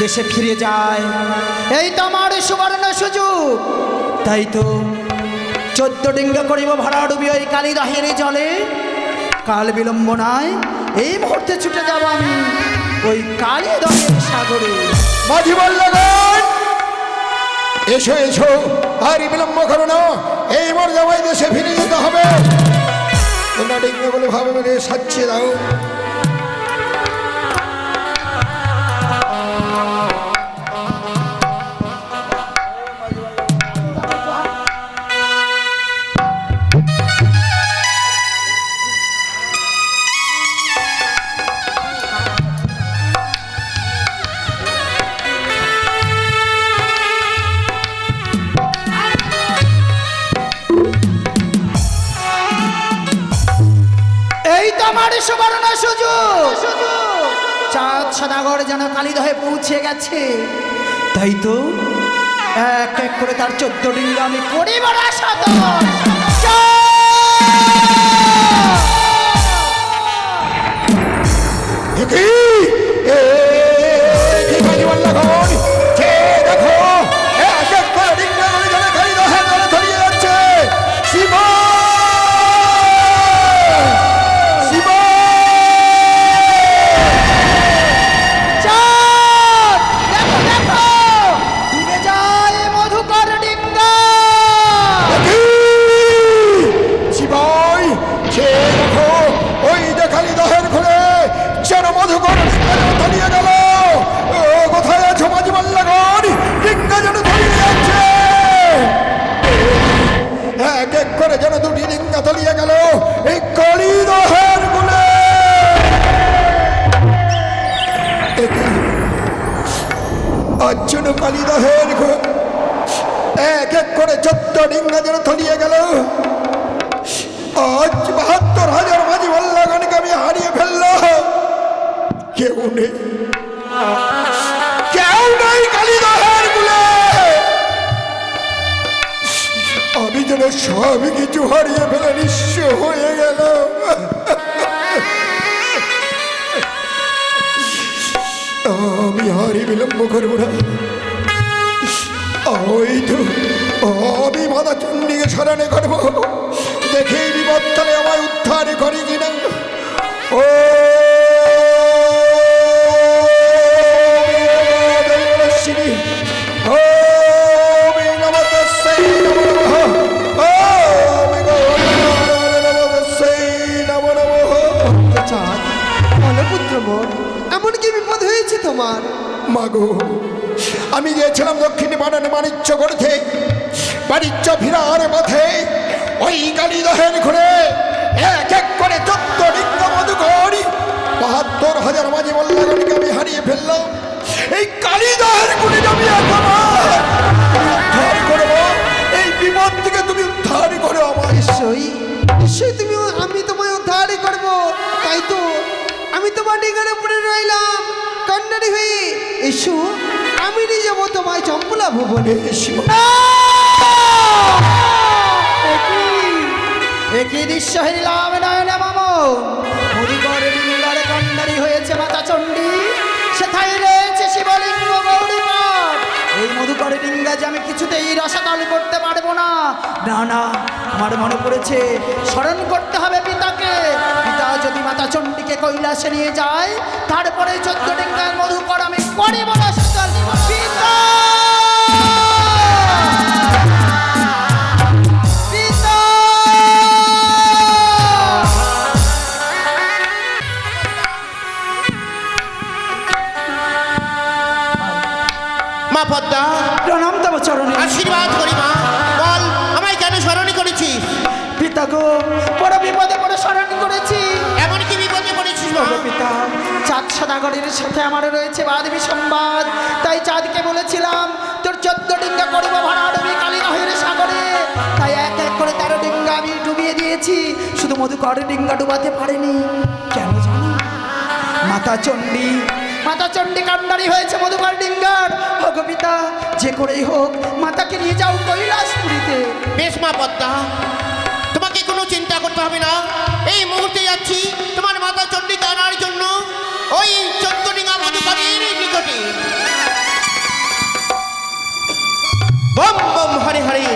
দেশে ফিরে যায়। এই তো আমার সুবর্ণ সুযোগ। তাই তো চোদ্দ ডিঙ্গা করিব ভাড়া ডুবি ওই কালীদহের জলে। কাল বিলম্ব নয় এই মুহূর্তে ছুটে যাব আমি ওই কালীদহের সাগরে। মাঝি বল্লগণ এসো এসো, আর বিলম্ব করো না, এই মোর জামাই দেশে ফিরে যেতে হবে। তোমরা ডিঙ্গে বলে ভাবে সাজিয়ে দাও। আমার সুবর্ণ সুযোগ চাঁদ সদাগর যেন কালীদহে পৌঁছে গেছে তাই তো এক এক করে তার চোদ্দ ডিঙ্গা আমি পরিবার সাধন কি এ ডিঙ্গা যেন তলিয়ে গেল। আজ বাহাত্তর হাজার মাঝি বল্লাগণকে আমি হারিয়ে ফেললাম। কেউ নেই। কেউ নেই কালীদহের গুলে আমি যেন সব কিছু হারিয়ে ফেলে নিঃস্ব হয়ে গেল। আমি হারি বিলম্ব করব না স্মরণে করব। দেখি বিপত্তলে আমায় উদ্ধার করি কিনা। ও এমন কি বিপদ হয়েছে তোমার? মাগো আমি গিয়েছিলাম দক্ষিণ বানানে বাণিজ্য করতে। বাণিজ্য ফিরার পথে ওই কালীদহের ঘুরে এক এক করে চোদ্দ লিঙ্গ মধু করি বাহাত্তর হাজার মাঝে মল্লাগণকে আমি হারিয়ে ফেললাম। এই কালীদহের ঘুরে আমি এখন উদ্ধার করব। এই বিপদ থেকে তুমি উদ্ধার করো আমার নিশ্চয়ই নিশ্চয়ই তুমি আমি তোমায় উদ্ধার করব। তাই তো আমি তোমার ডিঙ্গার উপরে রইলাম। কন্যারি হয়ে এসো আমি নিয়ে যাব তোমায় চম্পলা ভুবনে। শিব দৃশ্য হইলাম নয়নে মাম কন্ডারি হয়েছে মাতা চণ্ডী সেথায় রয়েছে শিবলিঙ্গ গৌরীপট এই মধুকর ডিঙ্গা যে আমি কিছুতেই রসাতল করতে পারব না। না না, আমার মনে পড়েছে, স্মরণ করতে হবে পিতাকে। পিতা যদি মাতা চণ্ডীকে কৈলাসে নিয়ে যায়, তারপরে চোদ্দ ডিঙ্গার মধুকর আমি করিব পিতা পিতা! পদ্মা। প্রণাম তব চরণে। আশীর্বাদ করি মা। বল আমায় কেন স্মরণ করেছিস? পিতা গো বড় বিপদে পড়ে স্মরণ করেছি। এমন কি বিপদে পড়েছিস মা? পিতা চাঁদ সদাগরের সাথে আমার রয়েছে বাদবি সংবাদ। তাই চাঁদকে বলেছিলাম তোর চোদ্দ ডিঙ্গা করব ভাড়া ডুবি কালী নহের সাগরে। তাই এক এক করে তেরো ডিঙ্গা আমি ডুবিয়ে দিয়েছি। শুধু মধুকর ডিঙ্গা ডুবাতে পারেনি। কেন জানো? মাতা চণ্ডী মাতা চণ্ডী কান্ডারি হয়েছে মধুকর ডিঙ্গার। যে করেই হোক মাতাকে নিয়ে যাও কৈলাসপুরীতে। বেশ মা পদ্মা তোমাকে কোনো চিন্তা করতে হবে না। এই মুহূর্তে যাচ্ছি তোমার মাতা চণ্ডীকে আনার জন্য। ওই চন্দ্রডিঙা মধুকারীর নিকটে। বম বম হরে হরে।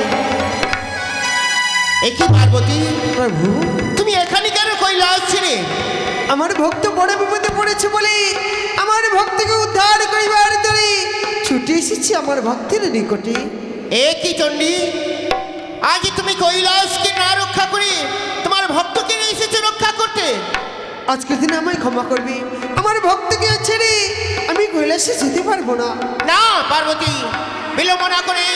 একই পার্বতী? প্রভু? তুমি এখানে কেন কৈলাস ছেড়ে আমার ভক্ত বড় বিপদে পড়েছে বলে আমার ভক্তকে উদ্ধার করিবার তরে ছুটে এসেছি আমার ভক্তের নিকটে। এ কি চণ্ডী? আজ তুমি কৈলাসকে না রক্ষা করে তোমার ভক্তকে এসেছ রক্ষা করতে? আজকের দিনে আমায় ক্ষমা করবি। আমার ভক্তকে ছেড়ে আমি কৈলাসে যেতে পারব না। না পার্বতী বিলম্ব না করে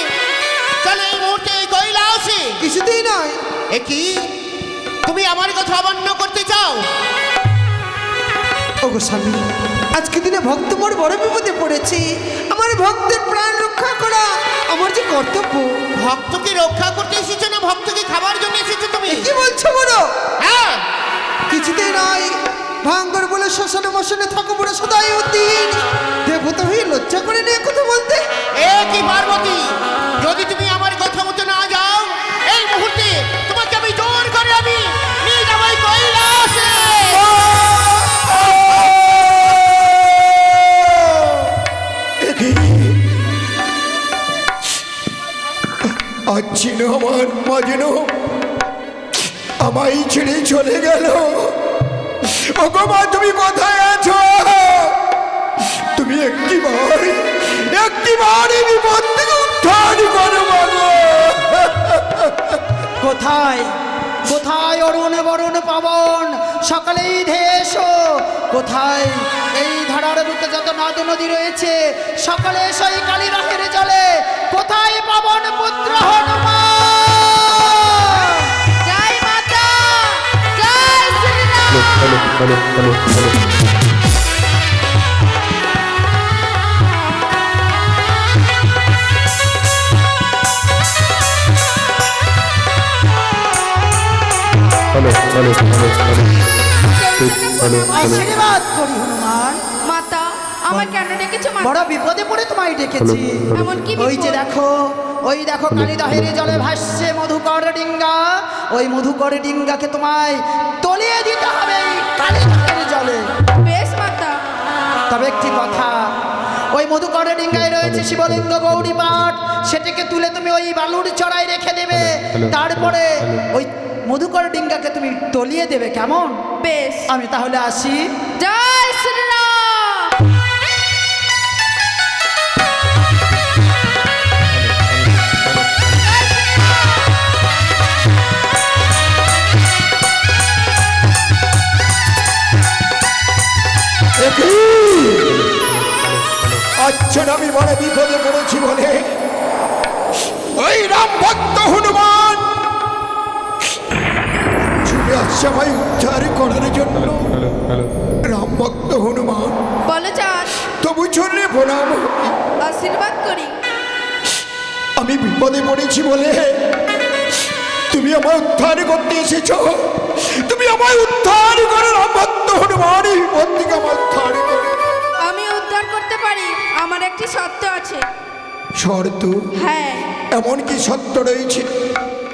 চলে এই মুহূর্তে কৈলাসে। কিছুতেই নয়। এ কি? তুমি আমার কথা অমান্য করতে চাও? ওগো স্বামী আজকে দিনে ভক্ত মোর বড় বিপদে পড়েছে। আমার ভক্তের প্রাণ রক্ষা করা আমার যে কর্তব্য। ভক্তকে রক্ষা করতে এসেছ না ভক্তকে খাবার জন্য এসেছ তুমি? কি বলছো বড়? হ্যাঁ। কিছুতেই নয়। ভয়ঙ্কর বলে শ্মশানে মশানে থাকো আজ না আমার মাজনু আমায় ছেড়ে চলে গেল। মা, তুমি কোথায় আছো? তুমি একটি বার একটি বার বিপদ থেকে উদ্ধার করো কোথায়? কোথায় অরুণ বরুণ পাবন? সকালেই ধেয়ে এসো। কোথায়? এই ধারার বুকে যত নদ নদী রয়েছে সকালে সেই কালী রাহের জলে। কোথায় পাবন পুত্র হনুমান। জয় মাতা জয় শ্রীরাম আশীর্বাদ করি হনুমান। মাতা আমার কেন ডেকেছো বড় বিপদে পড়ে তোমায় ডেকেছি। এমন কি ওই যে দেখো ওই দেখো কালীদহের জলে ভাসছে মধুকর ডিঙ্গা। ওই মধুকর ডিঙ্গাকে তোমায় তলিয়ে দিতে হবে কালীদহের জলে। বেশ মাতা। তবে একটি কথা ওই মধুকর ডিঙ্গায় রয়েছে শিবলিঙ্গ গৌরী পাঠ। সেটিকে তুলে তুমি ওই বালুর চড়াই রেখে দেবে। তারপরে ওই মধুকর ডিঙ্গাকে তুমি তলিয়ে দেবে কেমন? বেশ। আমি তাহলে আসি। জয় শ্রীরাম! আচ্ছা আমি বড় বিপদে পড়েছি বলে আসছে উদ্ধার করার জন্য। রাম ভক্ত হনুমান। বলো চাঁদ তবু চললে প্রণাম। আশীর্বাদ করি। আমি বিপদে পড়েছি বলে তুমি আমায় উদ্ধার করতে এসেছ। তুমি আমায় উদ্ধার করো রাম ভক্ত হনুমান। এই বিপদ থেকে আমায় উদ্ধার করো। আমি উদ্ধার করতে পারি। আমার একটি সত্য আছে। শর্ত? হ্যাঁ। এমন কি সত্য রয়েছে?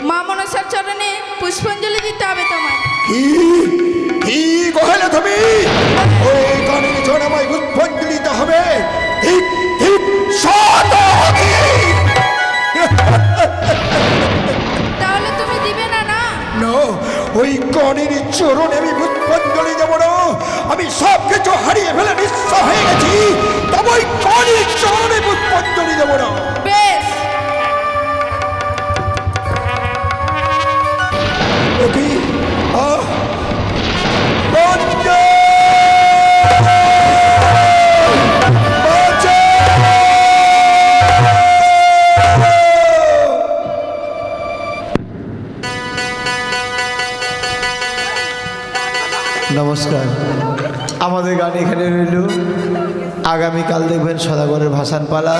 মা মনসার চরণে পুষ্পাঞ্জলি দিতে হবে তোমায়। কি কি কহলে তুমি। ওই জন্য আমায় পুষ্পাঞ্জলি দিতে হবে। ঠিক ঠিক সত তাহলে তুমি দিবে না না? না ওই কনের চরণে আমি পুষ্পাঞ্জলি দেবো না। আমি সব কিছু হারিয়ে ফেলে নিঃস্ব হয়ে গেছি। তবে ওই কনের চরণে পুষ্পাঞ্জলি দেবো না। বেশ। ওকে আমাদের গান এখানে রইল। আগামীকাল দেখবেন সদাগরের ভাসান পালা